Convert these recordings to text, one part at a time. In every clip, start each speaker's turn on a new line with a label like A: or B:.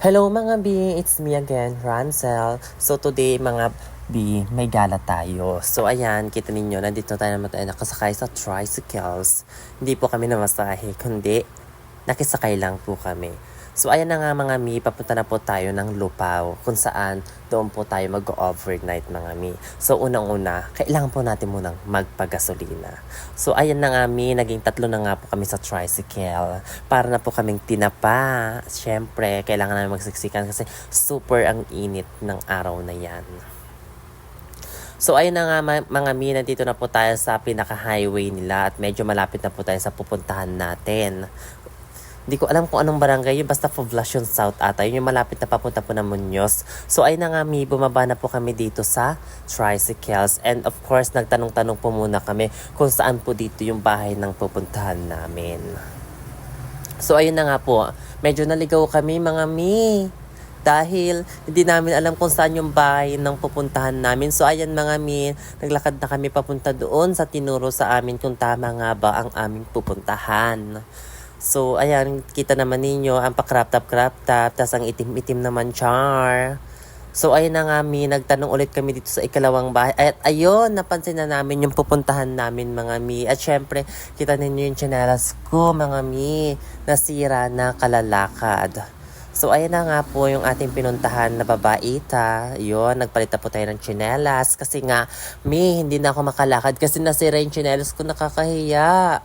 A: Hello mga B, it's me again, Ransel. So today mga B, may gala tayo. So ayan, kita ninyo, nandito tayo naman tayo nakasakay sa tricycles. Hindi po kami namasahe, kundi nakisakay lang po kami. So ayan na nga mga Mi, papunta na po tayo ng Lupao kung saan doon po tayo mag-overnight mga Mi. So unang-una, kailangan po natin munang magpagasolina. So ayan na nga Mi, naging tatlo na nga po kami sa tricycle para na po kaming tinapa. Siyempre, kailangan namin magsiksikan kasi super ang init ng araw na yan. So ayun na nga mga mi, nandito na po tayo sa pinaka-highway nila at medyo malapit na po tayo sa pupuntahan natin. Hindi ko alam kung anong barangay yun, basta Poblacion South ata. Yun yung malapit na papunta po ng Muñoz. So ayun na nga mi, bumaba na po kami dito sa tricycles. And of course, nagtanong-tanong po muna kami kung saan po dito yung bahay ng pupuntahan namin. So ayun na nga po, medyo naligaw kami mga mi. Dahil hindi namin alam kung saan yung bahay ng pupuntahan namin. So ayan mga mi, naglakad na kami papunta doon sa tinuro sa amin kung tama nga ba ang aming pupuntahan. So ayan, kita naman ninyo ang pa-crop top crop top, tas ang itim-itim naman char. So ayun na nga mi, nagtanong ulit kami dito sa ikalawang bahay. At ayun, napansin na namin yung pupuntahan namin mga mi. At syempre, kita ninyo yung chanelas ko mga mi, nasira na kalalakad. So ayun na nga po yung ating pinuntahan na babaita. Yun, nagpalit na po tayo ng chinelas. Kasi nga, mi, hindi na ako makalakad kasi nasira yung chinelas ko, nakakahiya.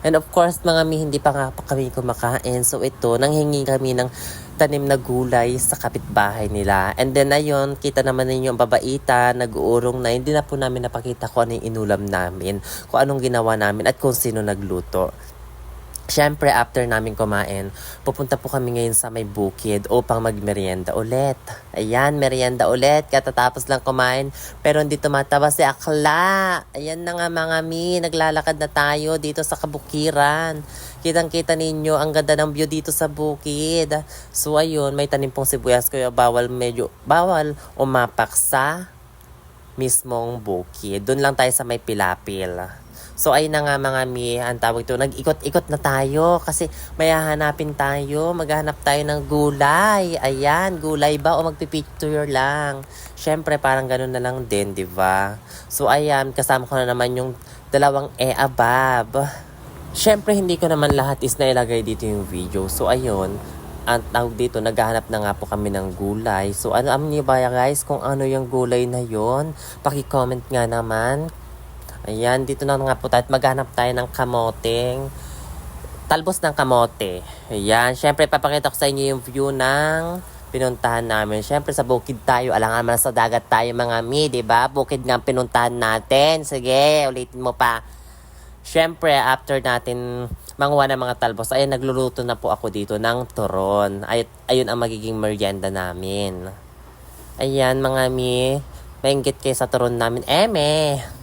A: And of course, mga mi, hindi pa nga pa kami kumakain. So ito, nanghingi kami ng tanim na gulay sa kapitbahay nila. And then ayun, kita naman ninyo ang babaita, nag-uurong na. Hindi na po namin napakita kung ano yung inulam namin, kung anong ginawa namin, at kung sino nagluto. Siyempre, after namin kumain, pupunta po kami ngayon sa may bukid upang magmerienda ulit. Ayan, merienda ulit. Katatapos lang kumain. Pero hindi tumataba si Akla. Ayan na nga mga mi, naglalakad na tayo dito sa kabukiran. Kitang-kita ninyo, ang ganda ng view dito sa bukid. So ayun, may tanim pong sibuyas kaya bawal medyo, bawal umapak sa mismong bukid. Doon lang tayo sa may pilapil. So ayun na nga mga mi, ang tawag ito, nag-ikot-ikot na tayo kasi may hahanapin tayo, maghahanap tayo ng gulay. Ayan, gulay ba o magpipicture lang? Syempre parang ganun na lang din, di ba? So ayan, kasama ko na naman yung dalawang e abab. Syempre hindi ko naman lahat is nailagay dito yung video. So ayun, ang tawag dito, naghahanap na nga po kami ng gulay. So ano, alam niyo ba guys kung ano yung gulay na yon? Paki-comment nga naman Ayan, dito na nga po tayo. at Maghanap tayo ng kamoteng. Talbos ng kamote. Ayan, syempre papakita ko sa inyo yung view ng pinuntahan namin. Syempre sa bukid tayo. Alangan naman sa dagat tayo mga mi, di ba? Bukid ang pinuntahan natin. Sige, ulitin mo pa. Syempre, after natin manguha ng mga talbos, ay nagluluto na po ako dito ng turon. Ay, ayun ang magiging merienda namin. Ayan, mga mi. Maingit kayo sa turon namin. Eme!